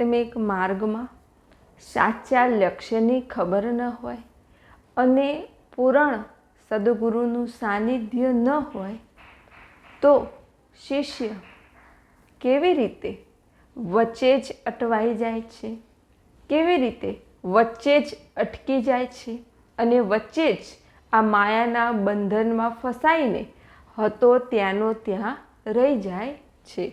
આધ્યાત્મિક માર્ગમાં સાચા લક્ષ્યની ખબર ન હોય અને પૂરણ સદગુરુનું સાનિધ્ય ન હોય, તો શિષ્ય કેવી રીતે વચ્ચે જ અટવાઈ જાય છે? કેવી રીતે વચ્ચે જ અટકી જાય છે? અને વચ્ચે જ આ માયાના બંધનમાં ફસાઈને હતો ત્યાંનો ત્યાં રહી જાય છે?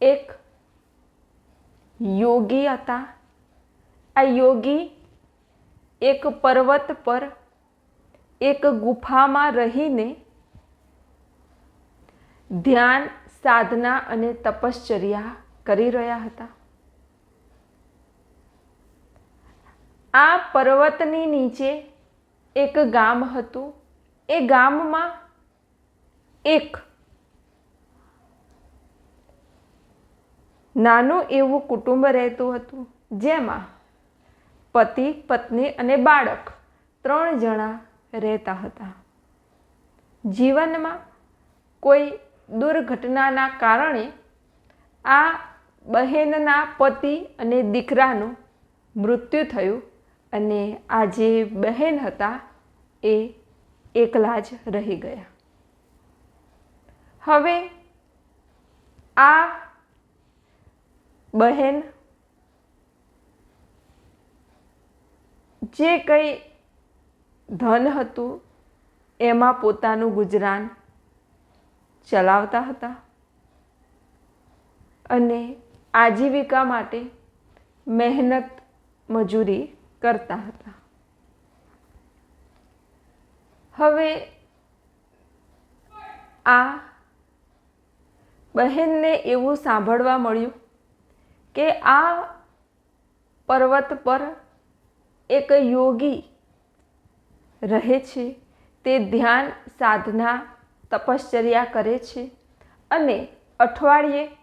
એક યોગી હતા. આ યોગી એક પર્વત પર એક ગુફામાં રહીને ધ્યાન, સાધના અને તપશ્ચર્યા કરી રહ્યા હતા. આ પર્વતની નીચે એક ગામ હતું. એ ગામમાં એક નાનું એવું કુટુંબ રહેતું હતું, જેમાં પતિ, પત્ની અને બાળક ત્રણ જણા રહેતા હતા. જીવનમાં કોઈ દુર્ઘટનાના કારણે આ બહેનના પતિ અને દીકરાનું મૃત્યુ થયું અને આ જે બહેન હતા એ એકલા જ રહી ગયા. હવે આ બહેન, જે કંઈ ધન હતું, એમાં પોતાનું ગુજરાન ચલાવતા હતા. અને આજીવિકા માટે મહેનત મજૂરી કરતા હતા. હવે આ બહેનને એવું સાંભળવા મળ્યું કે આ પર્વત પર એક યોગી રહે છે. તે ધ્યાન, સાધના, તપશ્ચર્યા કરે છે અને અઠવાડિયે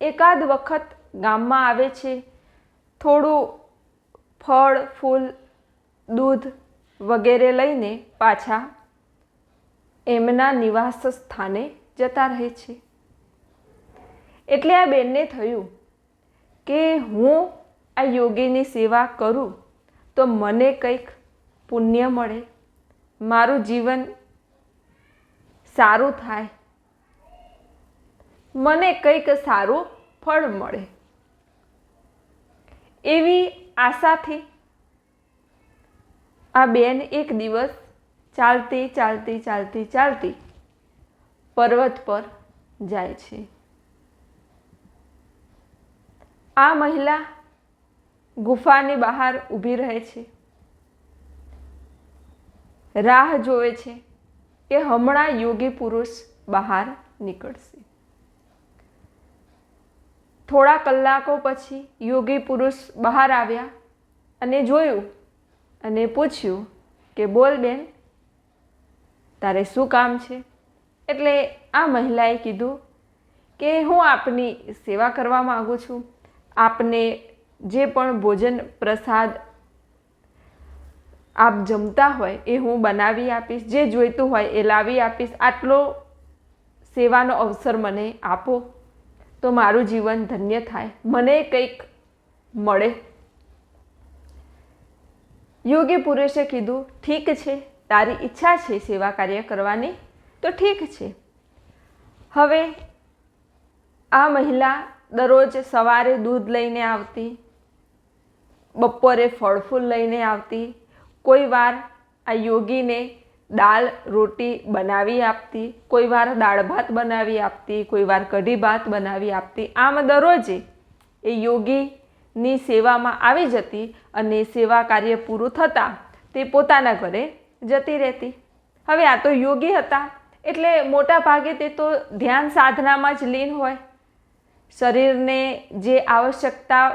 એકાદ વખત ગામમાં આવે છે. થોડું ફળ, ફૂલ, દૂધ વગેરે લઈને પાછા એમના નિવાસ સ્થાને જતા રહે છે. એટલે આ બેનને થયું કે હું આ યોગીની સેવા કરું, તો મને કંઈક પુણ્ય મળે, મારું જીવન સારું થાય, મને કંઈક સારું ફળ મળે. એવી આશાથી આ બેન એક દિવસ ચાલતી ચાલતી ચાલતી ચાલતી પર્વત પર જાય છે. આ મહિલા ગુફાની બહાર ઊભી રહે છે. રાહ જોવે છે કે હમણાં યોગી પુરુષ બહાર નીકળશે. થોડા કલાકો પછી યોગી પુરુષ બહાર આવ્યા અને જોયું અને પૂછ્યું કે, બોલ બેન, તારે શું કામ છે? એટલે આ મહિલાએ કીધું કે, હું આપની સેવા કરવા માગું છું. આપને જે પણ ભોજન પ્રસાદ આપ જમતા હોય એ હું બનાવી આપીશ, જે જોઈતું હોય એ લાવી આપીશ, આટલો સેવાનો અવસર મને આપો. તો મારું જીવન ધન્ય થાય. મને કંઈક મળે. યોગી પુરુષે કીધું, ઠીક છે, તારી ઈચ્છા છે સેવા કાર્ય કરવાની, તો ઠીક છે. હવે આ મહિલા દરરોજ સવારે દૂધ લઈને આવતી, બપોરે ફળફૂલ લઈને આવતી, કોઈ વાર આ યોગીને દાળ, રોટી બનાવી આપતી, કોઈ વાર દાળ ભાત બનાવી આપતી, કોઈ વાર કઢી ભાત બનાવી આપતી. આમ દરરોજે એ યોગીની સેવામાં આવી જતી અને સેવા કાર્ય પૂરું થતાં તે પોતાના ઘરે જતી રહેતી. હવે આ તો યોગી હતા, એટલે મોટા ભાગે તે તો ધ્યાન સાધનામાં જ લીન હોય. શરીરને જે આવશ્યકતા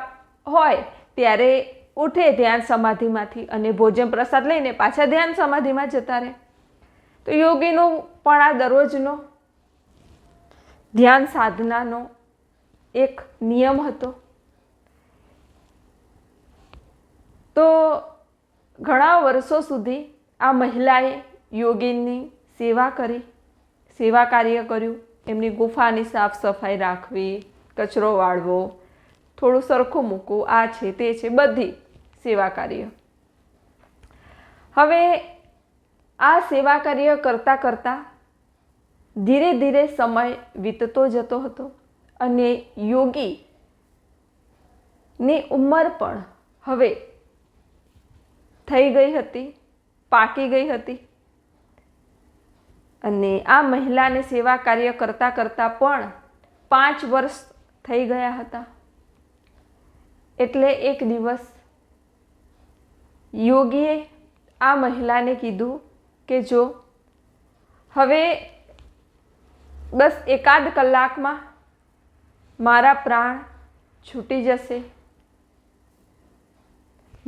હોય ત્યારે ઉઠે ધ્યાન સમાધિમાંથી અને ભોજન પ્રસાદ લઈને પાછા ધ્યાન સમાધિમાં જતા રહે. તો યોગીનો પણ આ દરરોજનો ધ્યાન સાધનાનો એક નિયમ હતો. તો ઘણા વર્ષો સુધી આ મહિલાએ યોગીની સેવા કરી, સેવા કાર્ય કર્યું, એમની ગુફાની સાફ સફાઈ રાખવી કચરો વાળવો, થોડું સરખું મૂકવું, આ છે, તે છે, બધી સેવા કાર્ય. હવે આ સેવા કાર્ય કરતાં કરતાં ધીરે ધીરે સમય વીતતો જતો હતો અને યોગી ની ઉંમર પણ હવે થઈ ગઈ હતી, પાકી ગઈ હતી. અને આ મહિલાને સેવા કાર્ય કરતાં કરતાં પણ પાંચ વર્ષ થઈ ગયા હતા. એટલે એક દિવસ યોગીએ આ મહિલાને કીધું કે જો, હવે બસ એકાદ કલાકમાં મારા પ્રાણ છૂટી જશે.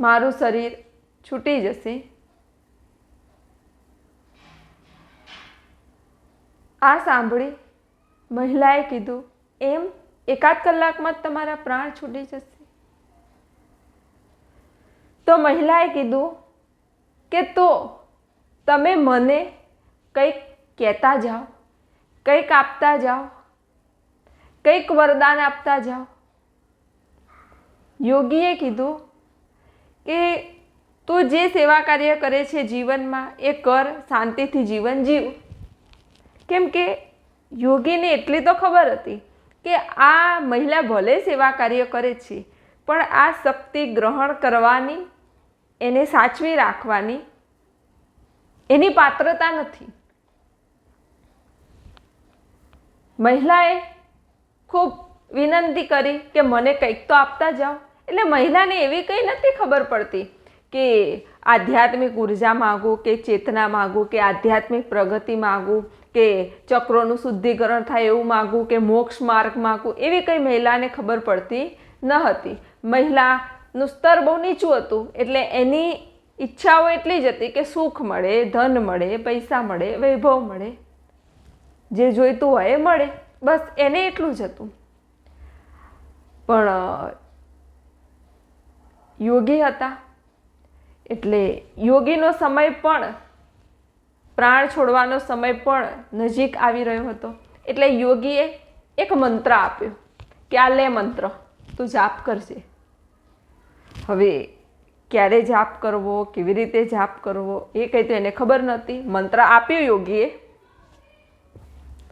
મારું શરીર છૂટી જશે. આ સાંભળી મહિલાએ કીધું, એમ એકાદ કલાકમાં જ તમારા પ્રાણ છૂટી જશે. તો મહિલાએ કીધું કે તો તમે મને કંઈક કહેતા જાઓ, કંઈક આપતા જાઓ, કંઈક વરદાન આપતા જાઓ. યોગીએ કીધું કે તું જે સેવા કાર્ય કરે છે જીવનમાં એ કર, શાંતિથી જીવન જીવ. કેમ કે યોગીને એટલી તો ખબર હતી. કે આ મહિલા ભલે સેવા કાર્ય કરે છે, પણ આ શક્તિ ગ્રહણ કરવાની, એને સાચવી રાખવાની, એની પાત્રતા નથી. મહિલાએ ખૂબ વિનંતી કરી કે મને કંઈક તો આપતા જાઓ. એટલે મહિલાને એવી કંઈ નથી ખબર પડતી કે આધ્યાત્મિક ઊર્જા માગું કે ચેતના માગું કે આધ્યાત્મિક પ્રગતિ માગું કે ચક્રોનું શુદ્ધિકરણ થાય એવું માગું કે મોક્ષ માર્ગ માગું, એવી કંઈ મહિલાને ખબર પડતી ન હતી. મહિલાનું સ્તર બહુ નીચું હતું, એટલે એની ઈચ્છાઓ એટલી જ હતી કે સુખ મળે, ધન મળે, પૈસા મળે, વૈભવ મળે. જે જોઈતું હોય એ મળે. બસ એને એટલું જ હતું. પણ યોગી હતા. એટલે યોગીનો સમય પણ, પ્રાણ છોડવાનો સમય પણ નજીક આવી રહ્યો હતો. એટલે યોગીએ એક મંત્ર આપ્યો કે આ લે મંત્ર, તું જાપ કરજે. હવે ક્યારે જાપ કરવો, કેવી રીતે જાપ કરવો, એ કંઈ તો એને ખબર નહોતી. મંત્ર આપ્યો યોગીએ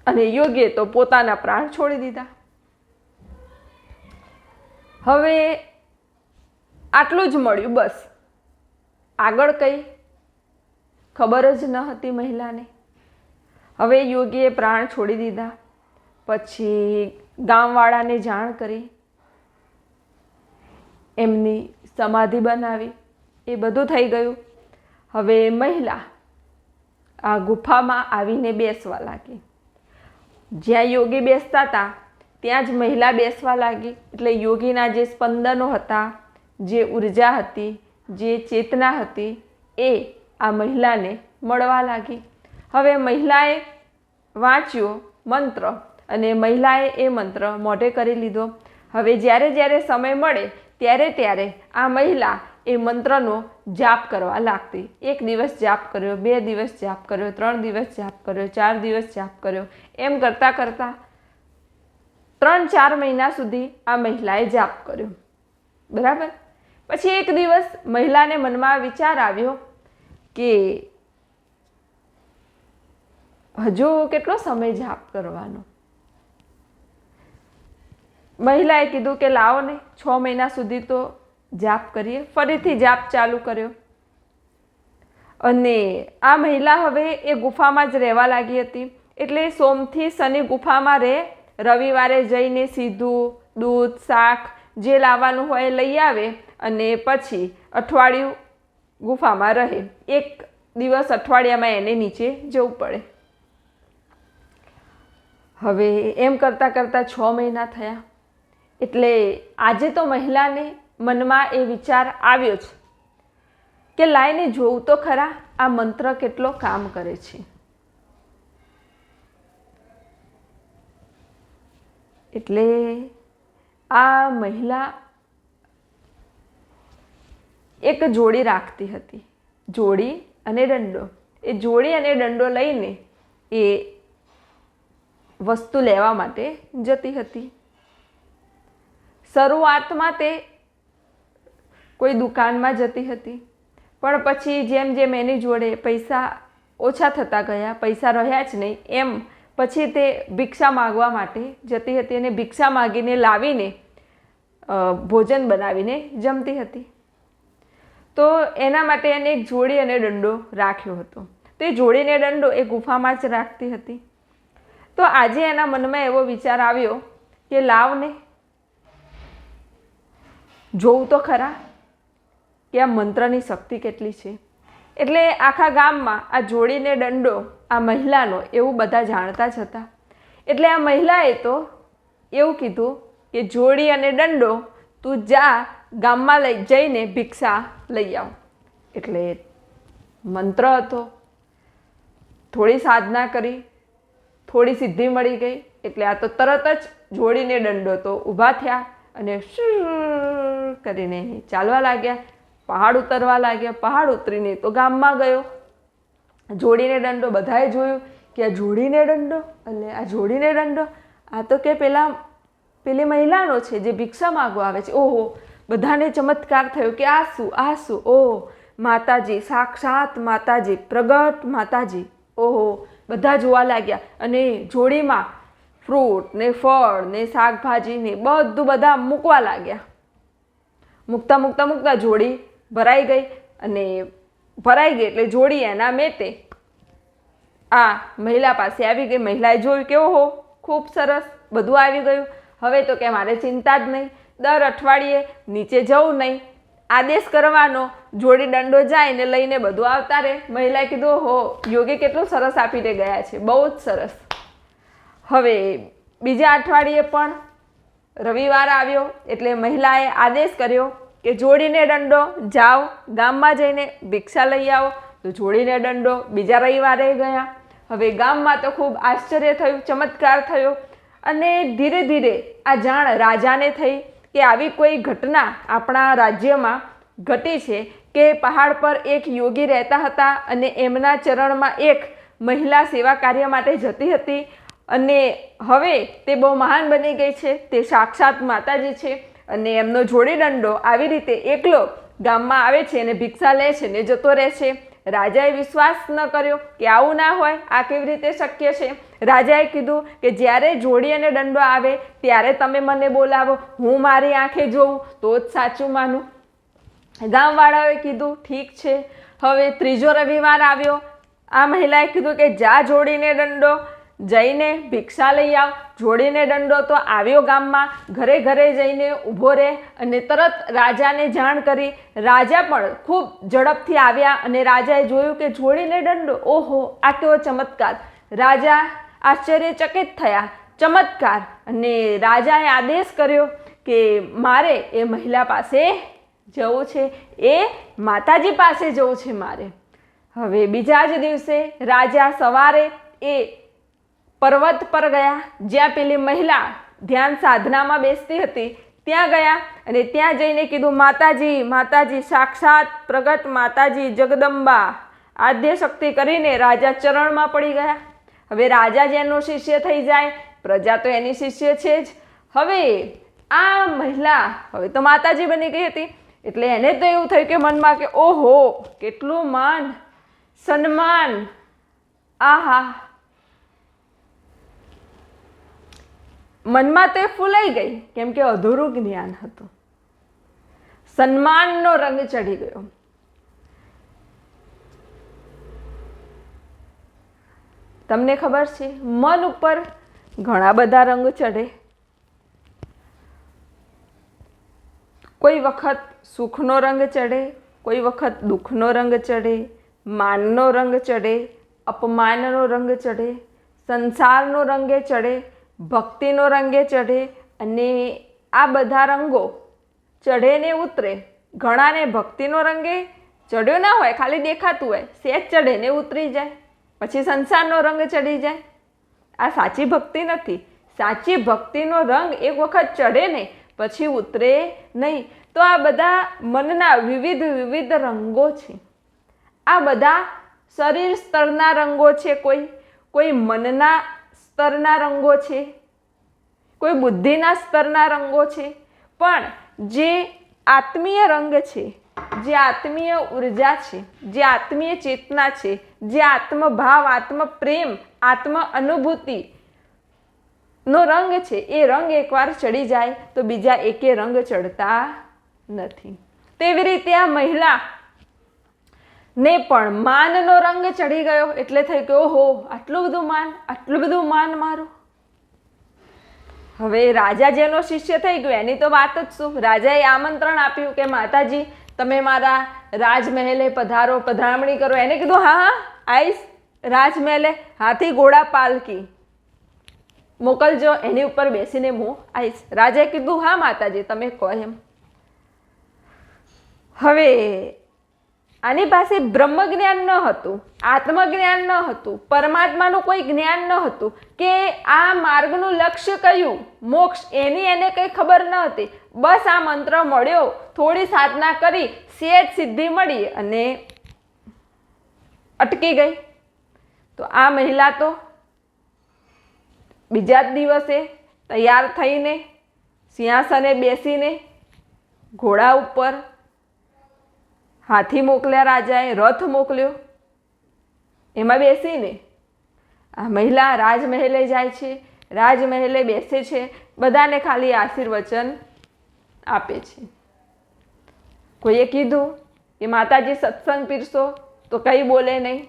અને યોગીએ તો પોતાના પ્રાણ છોડી દીધા. હવે આટલું જ મળ્યું બસ. આગળ કંઈ? ખબર જ ન હતી મહિલાને. હવે યોગીએ પ્રાણ છોડી દીધા. પછી ગામવાળાને જાણ કરી. એમની સમાધિ બનાવી. એ બધું થઈ ગયું. હવે મહિલા આ ગુફામાં આવીને બેસવા લાગી. જ્યાં યોગી બેસતા હતા ત્યાં જ મહિલા બેસવા લાગી. એટલે યોગીના જે સ્પંદનો હતા, જે ઊર્જા હતી જે ચેતના હતી એ આ મહિલાને મળવા લાગી. હવે મહિલાએ વાંચ્યો મંત્ર અને મહિલાએ એ મંત્ર મોઢે કરી લીધો. હવે જ્યારે જ્યારે સમય મળે ત્યારે ત્યારે આ મહિલા એ મંત્રનો જાપ કરવા લાગતી. એક દિવસ જાપ કર્યો, બે દિવસ જાપ કર્યો, ત્રણ દિવસ જાપ કર્યો, ચાર દિવસ જાપ કર્યો. એમ કરતાં કરતાં ત્રણ ચાર મહિના સુધી આ મહિલાએ જાપ કર્યો. બરાબર? પછી એક દિવસ મહિલાને મનમાં વિચાર આવ્યો કે હજુ કેટલો સમય જાપ કરવાનો? મહિલાએ કીધું કે લાવો ને, છ મહિના સુધી તો જાપ કરીએ. ફરીથી જાપ ચાલુ કર્યો. અને આ મહિલા હવે એ ગુફામાં જ રહેવા લાગી હતી. એટલે સોમથી શનિ ગુફામાં રહે, રવિવારે જઈને સીધું દૂધ, શાક જે લાવવાનું હોય લઈ આવે. અને પછી અઠવાડિયું ગુફામાં રહે. એક દિવસ અઠવાડિયામાં એને નીચે જવું પડે. હવે એમ કરતાં કરતાં છ મહિના થયા. એટલે આજે તો મહિલાને મનમાં એ વિચાર આવ્યો છે કે લાઈને જોવું તો ખરા, આ મંત્ર કેટલો કામ કરે છે. એટલે આ મહિલા એક જોડી રાખતી હતી. જોડી અને દંડો. એ જોડી અને દંડો લઈને એ વસ્તુ લેવા માટે જતી હતી. શરૂઆતમાં તે કોઈ દુકાનમાં જતી હતી. પણ પછી જેમ જેમ એની જોડે પૈસા ઓછા થતા ગયા, પૈસા રહ્યા જ નહીં, એમ પછી તે ભિક્ષા માગવા માટે જતી હતી અને ભિક્ષા માગીને લાવીને ભોજન બનાવીને જમતી હતી. તો એના માટે એને એક જોડી અને દંડો રાખ્યો હતો. તો એ જોડીને દંડો એ ગુફામાં જ રાખતી હતી. તો આજે એના મનમાં એવો વિચાર આવ્યો કે લાવને. જોઉં તો ખરા કે આ મંત્રની શક્તિ કેટલી છે. એટલે આખા ગામમાં આ જોડીને દંડો આ મહિલાનો એવું બધા જાણતા જ હતા. એટલે આ મહિલાએ તો એવું કીધું કે જોડી અને દંડો તું જા ગામમાં લઈ જઈને ભિક્ષા લઈ આવ. એટલે મંત્ર હતો. થોડી સાધના કરી. થોડી સિદ્ધિ મળી ગઈ. એટલે આ તો તરત જ જોડીને દંડો તો ઊભા થયા અને કરીને ચાલવા લાગ્યા. પહાડ ઉતરવા લાગ્યા. પહાડ ઉતરીને તો ગામમાં ગયો. જોડીને દંડો બધાએ જોયું કે આ જોડીને દંડો એટલે આ જોડીને દંડો. આ તો કે પેલા, પેલી મહિલાનો છે જે ભિક્ષા માગવા આવે છે. ઓહો બધાને ચમત્કાર થયો કે આ શું આ શું ઓહો, માતાજી, સાક્ષાત માતાજી, પ્રગટ માતાજી, ઓહો, બધા જોવા લાગ્યા. અને જોડીમાં ફ્રૂટ ને ફળ ને શાકભાજી ને બધું બધા મૂકવા લાગ્યા. મૂકતા મૂકતા મૂકતા જોડી ભરાઈ ગઈ અને ભરાઈ ગઈ એટલે જોડી એના મેતે આ મહિલા પાસે આવી ગઈ. મહિલાએ જોયું કે ઓહો, ખૂબ સરસ બધું આવી ગયું. હવે તો કે મારે ચિંતા જ નહીં. દર અઠવાડિયે નીચે જવું નહીં. આદેશ કરવાનો, જોડી દંડો જાય ને લઈને બધું આવતા રહે. મહિલાએ કીધું હો યોગી કેટલું સરસ આપીને ગયા છે, બહુ જ સરસ. હવે બીજા અઠવાડિયે પણ રવિવાર આવ્યો એટલે મહિલાએ આદેશ કર્યો કે જોડીને દંડો જાઓ, ગામમાં જઈને ભિક્ષા લઈ આવો. તો જોડીને દંડો બીજા રવિવારે ગયા. હવે ગામમાં તો ખૂબ આશ્ચર્ય થયું, ચમત્કાર થયો અને ધીરે ધીરે આ જાણ રાજાને થઈ. કે આવી કોઈ ઘટના આપણા રાજ્યમાં ઘટી છે કે પહાડ પર એક યોગી રહેતા હતા અને એમના ચરણમાં એક મહિલા સેવા કાર્ય માટે જતી હતી અને હવે તે બહુ મહાન બની ગઈ છે. તે સાક્ષાત માતાજી છે અને એમનો જોડી દંડો આવી રીતે એકલો ગામમાં આવે છે અને ભિક્ષા લે છે ને જતો રહે છે. રાજાએ વિશ્વાસ ન કર્યો કે આવું ના હોય, આ કેવી રીતે શક્ય છે? રાજાએ કીધું કે જ્યારે જોડી અને દંડો આવે, ત્યારે તમે મને બોલાવો, હું મારી આંખે જોઉં. તો જ સાચું માનું. ગામવાળાઓએ કીધું, ઠીક છે. હવે ત્રીજો રવિવાર આવ્યો. આ મહિલાએ કીધું કે, જા જોડીને દંડો, જઈને ભિક્ષા લઈ આવ. જોડીને દંડો તો આવ્યો ગામમાં. ઘરે ઘરે જઈને ઊભો રહે અને તરત રાજાને જાણ કરી. રાજા પણ ખૂબ ઝડપથી આવ્યા અને રાજાએ જોયું કે જોડીને દંડો. ઓહો, આ કેવો ચમત્કાર. રાજા આશ્ચર્યચકિત થયા. ચમત્કાર! અને રાજાએ આદેશ કર્યો કે મારે એ મહિલા પાસે જવું છે. એ માતાજી પાસે જવું છે મારે. હવે બીજા જ દિવસે રાજા સવારે એ પર્વત પર ગયા. જ્યાં પેલી મહિલા ધ્યાન સાધનામાં બેસતી હતી. ત્યાં ગયા અને ત્યાં જઈને કીધું, માતાજી માતાજી, સાક્ષાત પ્રગટ માતાજી જગદંબા. આદ્ય શક્તિ કરીને રાજા ચરણમાં પડી ગયા. હવે રાજા જેનો શિષ્ય થઈ જાય, પ્રજા તો એની શિષ્ય છે જ. હવે આ મહિલા, હવે તો માતાજી બની ગઈ હતી, એટલે એને તો એવું થયું કે મનમાં કે ઓહો, કેટલું માન, સન્માન, આહા. મનમાં તે ફૂલાઈ ગઈ, કેમ કે અધૂરું જ્ઞાન હતું. સન્માનનો રંગ ચડી ગયો. તમને ખબર છે, મન ઉપર ઘણા બધા રંગ ચડે. કોઈ વખત સુખનો રંગ ચડે, કોઈ વખત દુઃખનો રંગ ચડે, માનનો રંગ ચડે, અપમાનનો રંગ ચડે, સંસારનો રંગે ચડે, ભક્તિનો રંગે ચડે અને આ બધા રંગો ચઢે ને ઉતરે. ઘણાને ભક્તિનો રંગે ચડ્યો ના હોય, ખાલી દેખાતું હોય, સેજ ચઢે ને ઉતરી જાય. પછી સંસારનો રંગ ચડી જાય. આ સાચી ભક્તિ નથી. સાચી ભક્તિનો રંગ એક વખત ચડે ને પછી ઉતરે નહીં. તો આ બધા મનના વિવિધ વિવિધ રંગો છે. આ બધા શરીર સ્તરના રંગો છે કોઈ કોઈ મનના સ્તરના રંગો છે, કોઈ બુદ્ધિના સ્તરના રંગો છે. પણ જે આત્મીય રંગ છે જે આત્મીય ઊર્જા છે, જે આત્મીય ચેતના છે, જે આત્મભાવ, આત્મપ્રેમ આત્મ અનુભૂતિ નો રંગ છે, એ રંગ એકવાર ચડી જાય તો બીજા એકે રંગ ચડતા નથી. તેવી રીતે આ મહિલા ને પણ માનનો રંગ ચડી ગયો એટલે થઈ ગયો, ઓહો, આટલું બધું માન, આટલું બધું માન મારું? હવે રાજા જેનો શિષ્ય થઈ ગયો, એની તો વાત જ શું? રાજાએ આમંત્રણ આપ્યું કે માતાજી તમે મારા રાજમહેલે પધારો, પધરામણી કરો. એને કીધું, હા હા આઈશ રાજમહેલે, હાથી ઘોડા પાલકી. મોકલજો, એની ઉપર બેસીને હું આવીશ રાજાએ કીધું, હા, માતાજી, તમે કહો એમ. હવે, આની પાસે બ્રહ્મ જ્ઞાન ન હતું, આત્મજ્ઞાન ન હતું, પરમાત્માનું કોઈ જ્ઞાન ન હતું કે આ માર્ગનું લક્ષ્ય કયું. મોક્ષ, એની એને કંઈ ખબર ન હતી. બસ આ મંત્ર મળ્યો. થોડી સાધના કરી, સેજ સિદ્ધિ મળી અને અટકી ગઈ. તો આ મહિલા તો બીજા જ દિવસે તૈયાર થઈને, સિંહાસને બેસીને ઘોડા ઉપર હાથી મોકલ્યા, રાજાએ રથ મોકલ્યો. એમાં બેસીને આ મહિલા રાજમહેલે જાય છે, રાજમહેલે બેસે છે, બધાને ખાલી આશીર્વચન આપે છે. કોઈએ કીધું કે માતાજી સત્સંગ પીરશો તો કંઈ બોલે નહીં.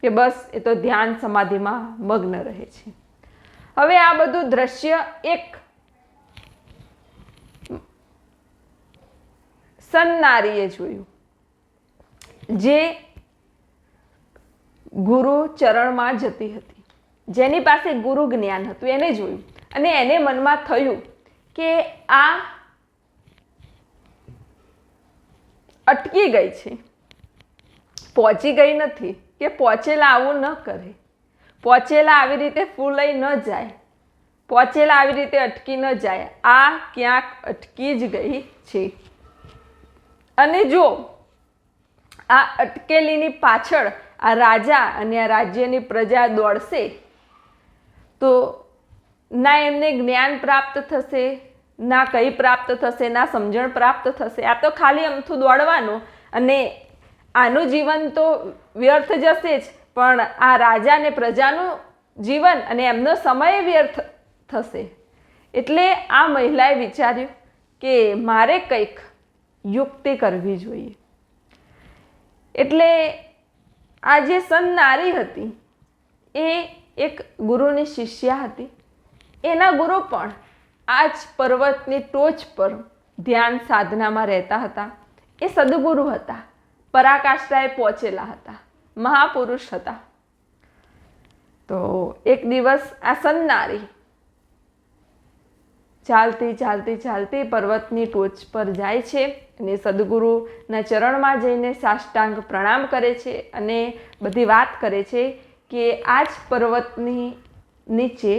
કે બસ એ તો ધ્યાન સમાધિમાં મગ્ન રહે છે. હવે આ બધું દ્રશ્ય એક સન્નારીએ જોયું. જે ગુરુ ચરણમાં જતી હતી. જેની પાસે ગુરુ જ્ઞાન હતું, એને જોયું. અને એને મનમાં થયું કે આ અટકી ગઈ છે. પહોંચી ગઈ નથી કે પહોંચેલા આવું ન કરે. પહોંચેલા આવી રીતે ફૂલાઈ ન જાય. પહોંચેલા આવી રીતે અટકી ન જાય. આ ક્યાંક અટકી જ ગઈ છે. અને જો આ અટકેલીની પાછળ આ રાજા અને આ રાજ્યની પ્રજા દોડશે, તો ના એમને જ્ઞાન પ્રાપ્ત થશે, ના કંઈ પ્રાપ્ત થશે, ના સમજણ પ્રાપ્ત થશે. આ તો ખાલી અમથું દોડવાનું અને આનું જીવન તો વ્યર્થ જશે જ, પણ આ રાજા અને પ્રજાનું જીવન અને એમનો સમય વ્યર્થ થશે. એટલે આ મહિલાએ વિચાર્યું કે મારે કંઈક યુક્તિ કરવી જોઈએ. એટલે આ જે સન્નારી હતી, એ એક ગુરુની શિષ્યા હતી. એના ગુરુ પણ આ જ પર્વતની ટોચ પર ધ્યાન સાધનામાં રહેતા હતા. એ સદગુરુ હતા. પરાકાષ્ઠાએ પહોંચેલા હતા. મહાપુરુષ હતા. તો એક દિવસ આ સન્નારી ચાલતી ચાલતી ચાલતી પર્વતની ટોચ પર જાય છે અને સદગુરુના ચરણમાં જઈને સાષ્ટાંગ પ્રણામ કરે છે અને બધી વાત કરે છે કે આ જ પર્વતની નીચે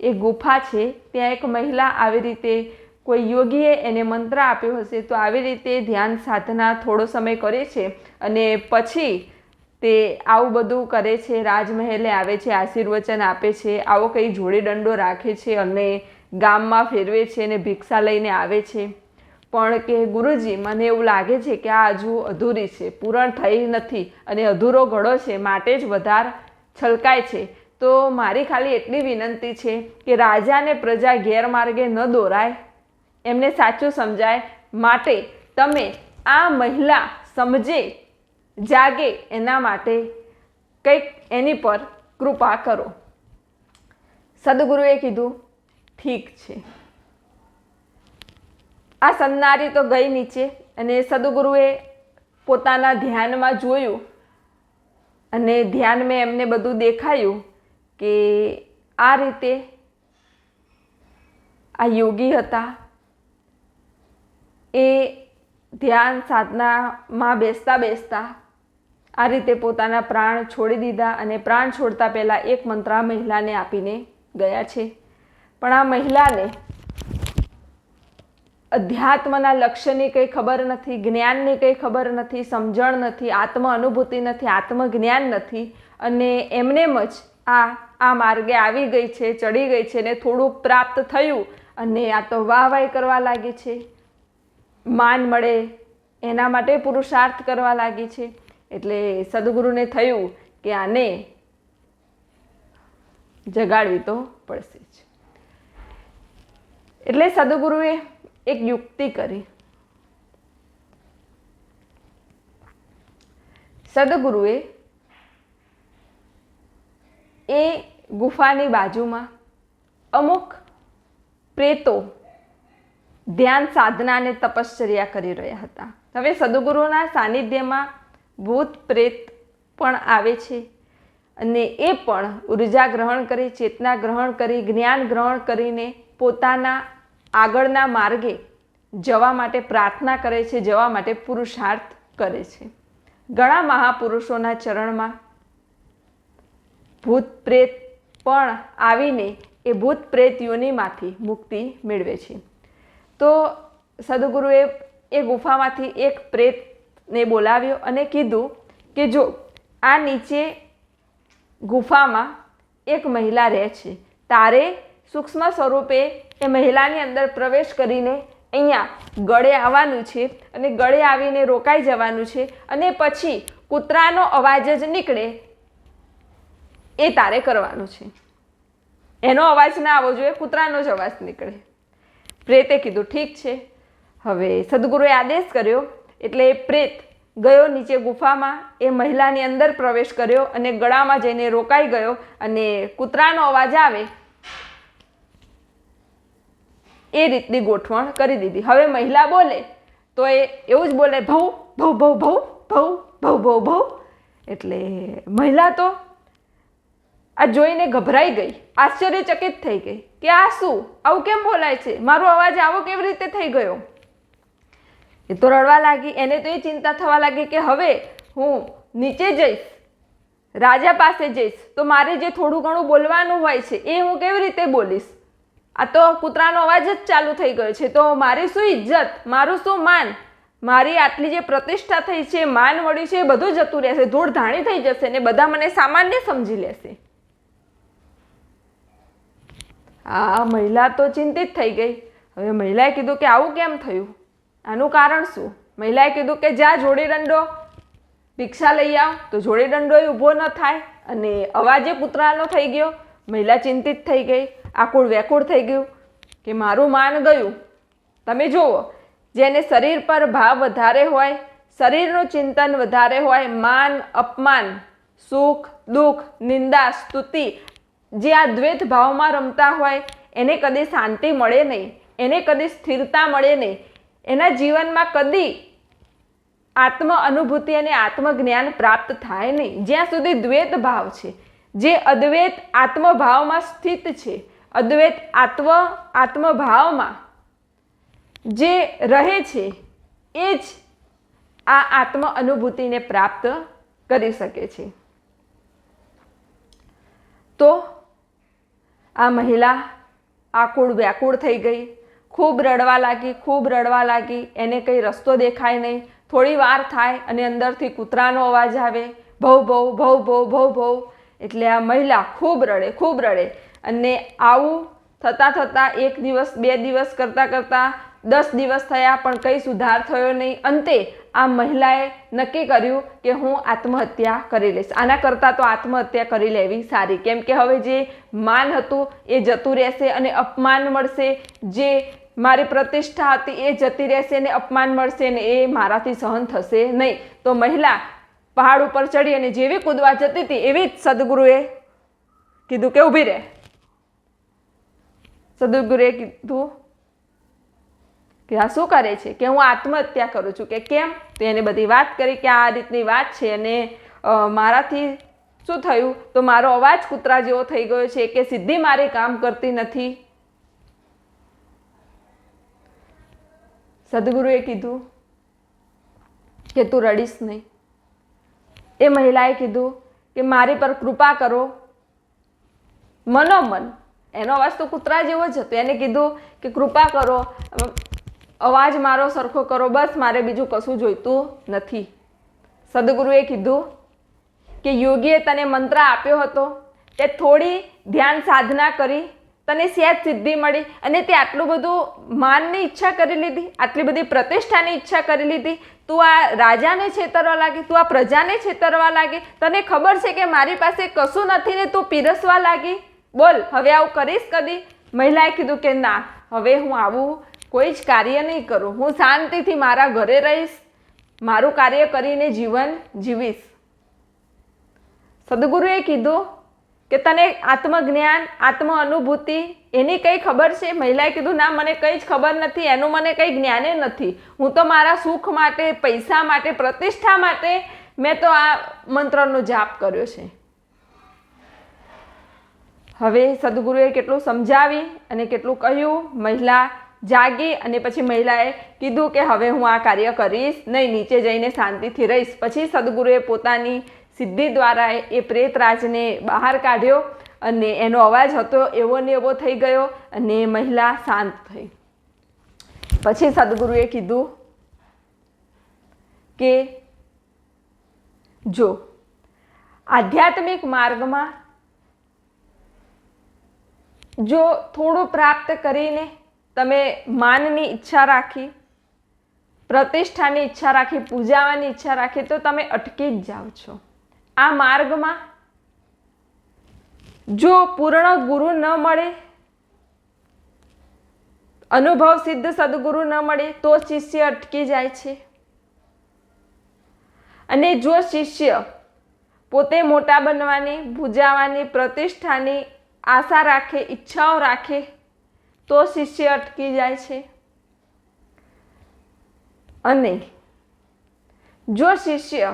એક ગુફા છે, ત્યાં એક મહિલા આવી રીતે કોઈ યોગીએ એને મંત્ર આપ્યો હશે, તો આવી રીતે ધ્યાન સાધના થોડો સમય કરે છે અને પછી તે આવું બધું કરે છે, રાજમહેલે આવે છે, આશીર્વચન આપે છે, આવો કંઈ જોડી દંડો રાખે છે અને ગામમાં ફેરવે છે અને ભિક્ષા લઈને આવે છે. પણ કે ગુરુજી, મને એવું લાગે છે કે આ હજુ અધૂરી છે, પૂરણ થઈ નથી અને અધૂરો ઘડો છે, માટે જ વધાર છલકાય છે. તો મારી ખાલી એટલી વિનંતી છે કે રાજાને પ્રજા ગેરમાર્ગે ન દોરાય. એમને સાચું સમજાય. માટે તમે આ મહિલા સમજે, જાગે એના માટે. કંઈક એની પર કૃપા કરો. સદગુરુએ કીધું, ઠીક છે. આ સન્નારી તો ગઈ નીચે અને સદગુરુએ પોતાના ધ્યાનમાં જોયું અને ધ્યાનમાં એમને બધું દેખાયું. કે આ રીતે આ યોગી હતા, એ ધ્યાન સાધનામાં બેસતા બેસતા આ રીતે પોતાના પ્રાણ છોડી દીધા અને પ્રાણ છોડતા પહેલાં એક મંત્ર મહિલાને આપીને ગયા છે. પણ આ મહિલાને અધ્યાત્મના લક્ષ્યની કંઈ ખબર નથી, જ્ઞાનની કંઈ ખબર નથી, સમજણ નથી, આત્મ અનુભૂતિ નથી, આત્મજ્ઞાન નથી અને એમનેમ જ આ આ માર્ગે આવી ગઈ છે, ચડી ગઈ છે ને થોડું પ્રાપ્ત થયું અને આ તો વાહ વાહ કરવા લાગી છે. માન મળે એના માટે પુરુષાર્થ કરવા લાગી છે. એટલે સદગુરુને થયું કે આને જગાડવી તો પડશે જ. એટલે સદગુરુએ એક યુક્તિ કરી. સદગુરુએ એ ગુફાની બાજુમાં અમુક પ્રેતો ધ્યાન સાધના અને તપશ્ચર્યા કરી રહ્યા હતા. હવે સદગુરુના સાનિધ્યમાં ભૂત પ્રેત પણ આવે છે અને એ પણ ઊર્જા ગ્રહણ કરી, ચેતના ગ્રહણ કરી, જ્ઞાન ગ્રહણ કરીને પોતાના આગળના માર્ગે જવા માટે પ્રાર્થના કરે છે, જવા માટે પુરુષાર્થ કરે છે. ઘણા મહાપુરુષોના ચરણમાં ભૂત પ્રેત પણ આવીને એ ભૂત પ્રેત યોનિમાંથી મુક્તિ મેળવે છે. તો સદગુરુએ એ ગુફામાંથી એક પ્રેતને બોલાવ્યો અને કીધું કે જો આ નીચે ગુફામાં એક મહિલા રહે છે, તારે સૂક્ષ્મ સ્વરૂપે એ મહિલાની અંદર પ્રવેશ કરીને અહીંયા ગળે આવવાનું છે અને ગળે આવીને રોકાઈ જવાનું છે અને પછી કૂતરાનો અવાજ જ નીકળે એ તારે કરવાનું છે. એનો અવાજ ના આવવો જોઈએ, કૂતરાનો જ અવાજ નીકળે. પ્રેતે કીધું, ઠીક છે. હવે સદગુરુએ આદેશ કર્યો, એટલે એ પ્રેત ગયો નીચે ગુફામાં, એ મહિલાની અંદર પ્રવેશ કર્યો અને ગળામાં જઈને રોકાઈ ગયો અને કૂતરાનો અવાજ આવે. એ રીતની ગોઠવણ કરી દીધી. હવે મહિલા બોલે, તો એ એવું જ બોલે ભવ ભવ ભવ ભવ ભવ ભવ ભવ ભવ એટલે મહિલા તો આ જોઈને ગભરાઈ ગઈ. આશ્ચર્યચકિત થઈ ગઈ કે આ શું? આવું કેમ બોલાય છે? મારો અવાજ આવો કેવી રીતે થઈ ગયો? એ તો રડવા લાગી. એને તો એ ચિંતા થવા લાગી કે હવે હું નીચે જઈશ, રાજા પાસે જઈશ. તો મારે જે થોડું ઘણું બોલવાનું હોય છે એ હું કેવી રીતે બોલીશ? આ તો કૂતરાનો અવાજ જ ચાલુ થઈ ગયો છે. તો મારી શું ઇજ્જત? મારું શું માન? મારી આટલી જે પ્રતિષ્ઠા થઈ છે, માન મળ્યું છે, એ બધું જતું રહેશે. ધૂળ ધાણી થઈ જશે ને બધા મને સામાન્ય સમજી લેશે. આ મહિલા તો ચિંતિત થઈ ગઈ. હવે મહિલાએ કીધું કે આવું કેમ થયું? આનું કારણ શું? મહિલાએ કીધું કે જા જોડી દંડો. ભિક્ષા લઈ આવ. તો જોડી દંડો ઊભો ન થાય અને અવાજે કૂતરાનો થઈ ગયો. મહિલા ચિંતિત થઈ ગઈ. આકુળ વ્યાકુળ થઈ ગયું કે મારું માન ગયું. તમે જુઓ, જેને શરીર પર ભાવ વધારે હોય, શરીરનું ચિંતન વધારે હોય, માન, અપમાન, સુખ, દુઃખ, નિંદા, સ્તુતિ જે આ દ્વૈત ભાવમાં રમતા હોય, એને કદી શાંતિ મળે નહીં, એને કદી સ્થિરતા મળે નહીં. એના જીવનમાં કદી આત્મ અનુભૂતિ અને આત્મજ્ઞાન પ્રાપ્ત થાય નહીં. જ્યાં સુધી દ્વૈત ભાવ છે, જે અદ્વૈત આત્મભાવમાં સ્થિત છે, અદ્વૈત આત્મ, આત્મભાવમાં જે રહે છે, એ જ આ આત્મ અનુભૂતિને પ્રાપ્ત કરી શકે છે. તો આ મહિલા આકુળ વ્યાકુળ થઈ ગઈ. ખૂબ રડવા લાગી, ખૂબ રડવા લાગી. એને કંઈ રસ્તો દેખાય નહીં. થોડી વાર થાય અને અંદરથી કૂતરાનો અવાજ આવે. ભવ ભવ ભવ ભવ ભવ ભવ એટલે આ મહિલા ખૂબ રડે ખૂબ રડે. અને આવું થતાં થતાં એક દિવસ, બે દિવસ કરતાં કરતાં દસ દિવસ થયા પણ કંઈ સુધાર થયો નહીં. અંતે આ મહિલાએ નક્કી કર્યું કે હું આત્મહત્યા કરી લઈશ. આના કરતાં તો આત્મહત્યા કરી લેવી સારી. કેમ કે હવે જે માન હતું એ જતું રહેશે અને અપમાન મળશે. જે મારી પ્રતિષ્ઠા હતી એ જતી રહેશે અને અપમાન મળશે ને એ મારાથી સહન થશે નહીં. તો મહિલા પહાડ ઉપર ચડી અને જેવી કૂદવા જતી હતી એવી જ સદગુરુએ કીધું કે ઊભી રહે. સદગુરુએ કીધું કે આ શું કરે છે? કે હું આત્મહત્યા કરું છું. કે કેમ? તો એને બધી વાત કરી કે આ રીતની વાત છે અને મારાથી શું થયું? તો મારો અવાજ કૂતરા જેવો થઈ ગયો છે કે સિદ્ધિ મારી કામ કરતી નથી. સદગુરુએ કીધું કે તું રડીશ નહીં. એ મહિલાએ કીધું કે મારી પર કૃપા કરો. મનોમન. એનો અવાજ તો કૂતરા જેવો જ હતો. એને કીધું કે કૃપા કરો. અવાજ મારો સરખો કરો, બસ મારે બીજું કશું જોઈતું નથી. સદગુરુએ કીધું કે યોગીએ તને મંત્ર આપ્યો હતો તે થોડી ધ્યાન સાધના કરી, તને સહેજ સિદ્ધિ મળી અને તે આટલું બધું માનની ઈચ્છા કરી લીધી, આટલી બધી પ્રતિષ્ઠાની ઈચ્છા કરી લીધી. તું આ રાજાને છેતરવા લાગી, તું આ પ્રજાને છેતરવા લાગી. તને ખબર છે કે મારી પાસે કશું નથી ને તું પીરસવા લાગી? બોલ, હવે આવું કરીશ કદી? મહિલાએ કીધું કે ના, હવે હું આવું કોઈ જ કાર્ય નહીં કરું. હું શાંતિથી મારા ઘરે રહીશ, મારું કાર્ય કરીને જીવન જીવીશ. સદગુરુએ કીધું કે તને આત્મજ્ઞાન આત્મ અનુભૂતિ એની કંઈ ખબર છે? મહિલાએ કીધું, ના, મને કંઈ જ ખબર નથી, એનું મને કંઈ જ્ઞાને નથી. હું તો મારા સુખ માટે, પૈસા માટે, પ્રતિષ્ઠા માટે મેં તો આ મંત્રનો જાપ કર્યો છે. હવે સદગુરુએ કેટલું સમજાવી અને કેટલું કહ્યું, મહિલા જાગી અને પછી મહિલાએ કીધું કે હવે હું આ કાર્ય કરીશ, નહીં, નીચે જઈને શાંતિથી રહીશ. પછી સદગુરુએ પોતાની સિદ્ધિ દ્વારા એ પ્રેતરાજને બહાર કાઢ્યો અને એનો અવાજ હતો, એવો ને એવો થઈ ગયો અને મહિલા શાંત થઈ. પછી સદગુરુએ કીધું કે, જો, આધ્યાત્મિક માર્ગમાં જો થોડું પ્રાપ્ત કરીને તમે માનની ઈચ્છા રાખી, પ્રતિષ્ઠાની ઈચ્છા રાખી, પૂજાવાની ઈચ્છા રાખી, તો તમે અટકી જ જાઓ છો. આ માર્ગમાં જો પૂર્ણ ગુરુ ન મળે, અનુભવ સિદ્ધ સદગુરુ ન મળે, તો શિષ્ય અટકી જાય છે. અને જો શિષ્ય પોતે મોટા બનવાની પૂજાવાની પ્રતિષ્ઠાની આશા રાખે, ઈચ્છાઓ રાખે તો શિષ્ય અટકી જાય છે. અને જો શિષ્ય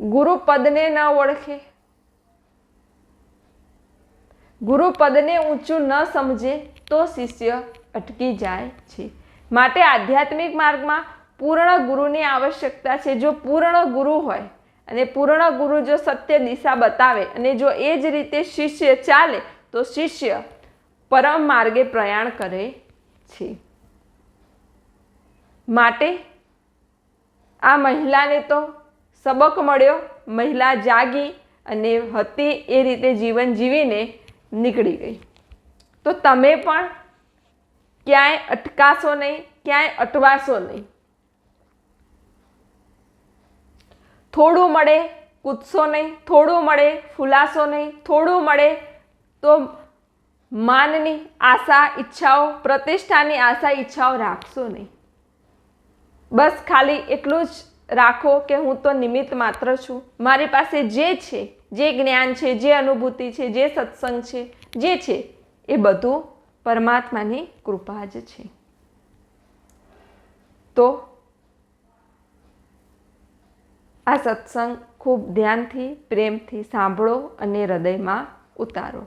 ગુરુપદને ન ઓળખે, ગુરુપદને ઊંચું ન સમજે, તો શિષ્ય અટકી જાય છે. માટે આધ્યાત્મિક માર્ગમાં પૂર્ણ ગુરુની આવશ્યકતા છે. જો પૂર્ણ ગુરુ હોય અને પૂર્ણ ગુરુ જો સત્ય દિશા બતાવે અને જો એ જ રીતે શિષ્ય ચાલે, તો શિષ્ય પરમ માર્ગે પ્રયાણ કરે છે. માટે આ મહિલાને તો સબક મળ્યો, મહિલા જાગી અને હતી એ રીતે જીવન જીવીને નીકળી ગઈ. તો તમે પણ ક્યાંય અટકાશો નહીં, ક્યાંય અટવાશો નહીં. થોડું મળે, કૂદશો નહીં, થોડું મળે, ફૂલાશો નહીં, થોડું મળે તો માનની આશા, ઈચ્છાઓ, પ્રતિષ્ઠાની આશા, ઈચ્છાઓ રાખશો નહીં. બસ ખાલી એટલું જ રાખો કે હું તો નિમિત્ત માત્ર છું. મારી પાસે જે છે, જે જ્ઞાન છે, જે અનુભૂતિ છે, જે સત્સંગ છે, જે છે, એ બધું પરમાત્માની કૃપા જ છે. તો આ સત્સંગ ખૂબ ધ્યાનથી, પ્રેમથી સાંભળો અને હૃદયમાં ઉતારો.